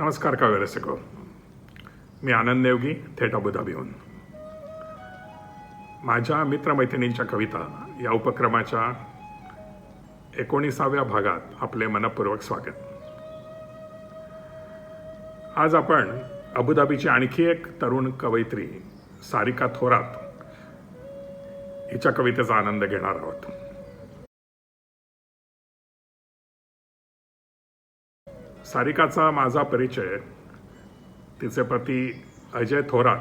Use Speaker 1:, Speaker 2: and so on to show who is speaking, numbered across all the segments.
Speaker 1: नमस्कार काव्य रसिको. मी आनंद देवगी थेट अबुधाबीहून. माझ्या मित्रमैत्रिणींच्या कविता या उपक्रमाच्या एकोणीसाव्या भागात आपले मनपूर्वक स्वागत. आज आपण अबुधाबीची आणखी एक तरुण कवयित्री सारिका थोरात हिच्या कवितेचा आनंद घेणार आहोत. सारिकाचा माझा परिचय तिचे पती अजय थोरात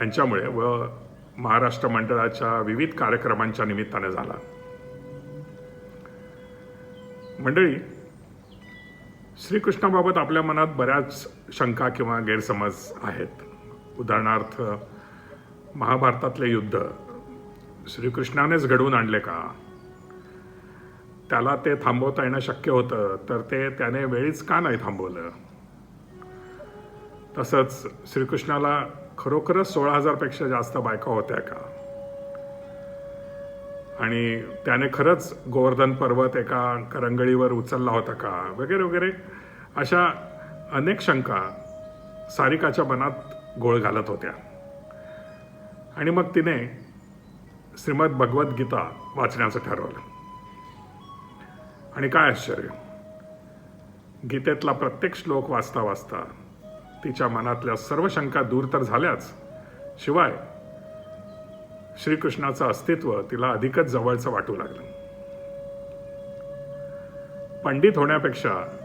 Speaker 1: यांच्यामुळे व महाराष्ट्र मंडळाच्या विविध कार्यक्रमांच्या निमित्ताने झाला. मंडळी श्रीकृष्णाबाबत आपल्या मनात बऱ्याच शंका किंवा गैरसमज आहेत. उदाहरणार्थ महाभारतातले युद्ध श्रीकृष्णानेच घडवून आणले का? त्याला ते थांबवता येणं शक्य होतं तर ते त्याने वेळीच का नाही थांबवलं? तसंच श्रीकृष्णाला खरोखरच सोळा हजारपेक्षा जास्त बायका होत्या का? आणि त्याने खरंच गोवर्धन पर्वत एका करंगळीवर उचलला होता का? वगैरे वगैरे अशा अनेक शंका सारिकाच्या मनात गोळ घालत होत्या. आणि मग तिने श्रीमद भगवद्गीता वाचण्याचं ठरवलं. आणि काय आश्चर्य? गीतेतला प्रत्येक श्लोक वाचता वाचता तिच्या मनातल्या सर्व शंका दूर तर झाल्याच. शिवाय श्रीकृष्णाचं अस्तित्व तिला अधिकच जवळचं वाटू लागलं. पंडित होण्यापेक्षा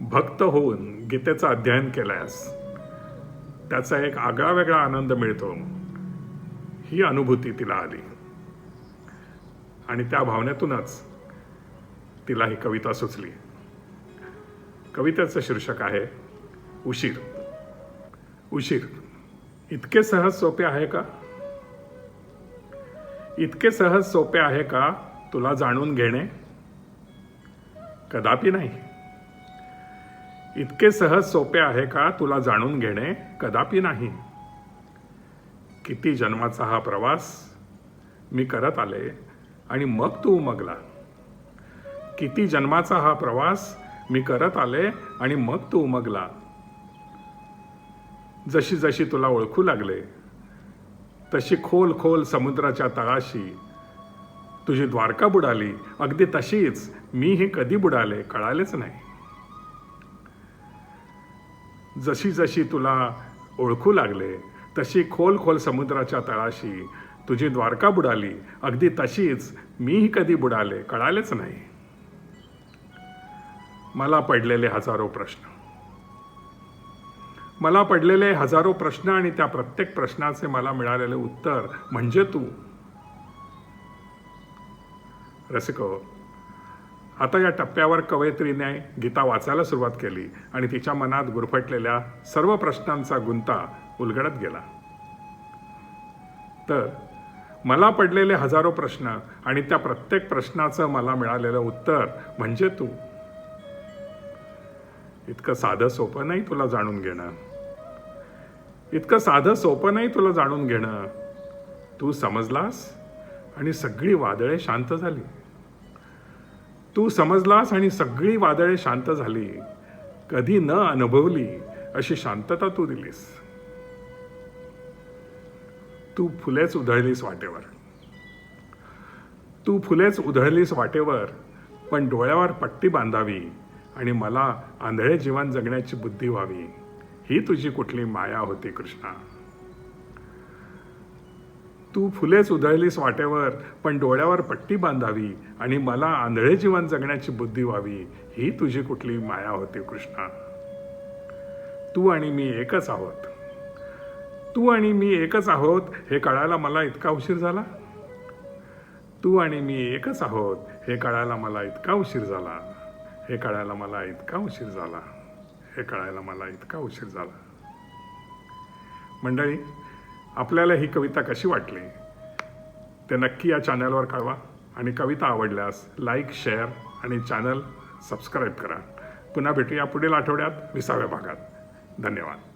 Speaker 1: भक्त होऊन गीतेचं अध्ययन केल्यास त्याचा एक आगळा वेगळा आनंद मिळतो ही अनुभूती तिला आली. आणि त्या भावनेतूनच तिला ही कविता सुचली. कवितेचं शीर्षक आहे उशीर. उशीर इतके सहज सोपे आहे का? इतके सहज सोपे आहे का तुला जाणून घेणे? कदापि नाही. इतके सहज सोपे आहे का तुला जाणून घेणे? कदापि नाही. किती जन्माचा हा प्रवास मी करत आले आणि मग तू उमगला किती जन्माचा हा प्रवास मी करत आले आणि मग तू उमगला. जशी जशी तुला ओळखू लागले तशी खोल खोल समुद्राच्या तळाशी तुझी द्वारका बुडाली. अगदी तशीच मी हे कधी बुडाले कळालेच नाही. जशी जशी तुला ओळखू लागले तशी खोल खोल समुद्राच्या तळाशी तुझी द्वारका बुडाली. अगदी तशीच मीही कधी बुडाले कळालेच नाही. मला पडलेले हजारो प्रश्न. मला पडलेले हजारो प्रश्न आणि त्या प्रत्येक प्रश्नाचे मला मिळालेले उत्तर म्हणजे तू. रसिक हो. आता या टप्प्यावर कवयित्रीने गीता वाचायला सुरुवात केली आणि तिच्या मनात गुरफटलेल्या सर्व प्रश्नांचा गुंता उलगडत गेला. तर मला पडलेले हजारो प्रश्न आणि त्या प्रत्येक प्रश्नाचं मला मिळालेलं उत्तर म्हणजे तू. इतकं साधं सोपं नाही तुला जाणून घेणं. इतकं साधं सोपं नाही तुला जाणून घेणं. तू समजलास आणि सगळी वादळे शांत झाली. तू समजलास आणि सगळी वादळे शांत झाली. कधी न अनुभवली अशी शांतता तू दिलीस. तू फुलेच उधळलीस वाटेवर. तू फुलेच उधळलीस वाटेवर पण डोळ्यावर पट्टी बांधावी. आणि मला आंधळे जीवन जगण्याची बुद्धी व्हावी. ही तुझी कुठली माया होती कृष्णा? तू फुलेच उधळलीस वाटेवर पण डोळ्यावर पट्टी बांधावी आणि मला आंधळे जीवन जगण्याची बुद्धी व्हावी. ही तुझी कुठली माया होती कृष्णा? तू आणि मी एकच आहोत. तू आणि मी एकच आहोत हे कळायला मला इतका उशीर झाला? तू आणि मी एकच आहोत हे कळायला मला इतका उशीर झाला? हे कळायला मला इतका उशीर झाला. हे कळायला मला इतका उशीर झाला. मंडळी आपल्याला ही कविता कशी वाटली? ते नक्की या चॅनलवर कळवा आणि कविता आवडल्यास लाईक शेअर आणि चॅनल सबस्क्राईब करा. पुन्हा भेटूया पुढील आठवड्यात विसाव्या भागात. धन्यवाद.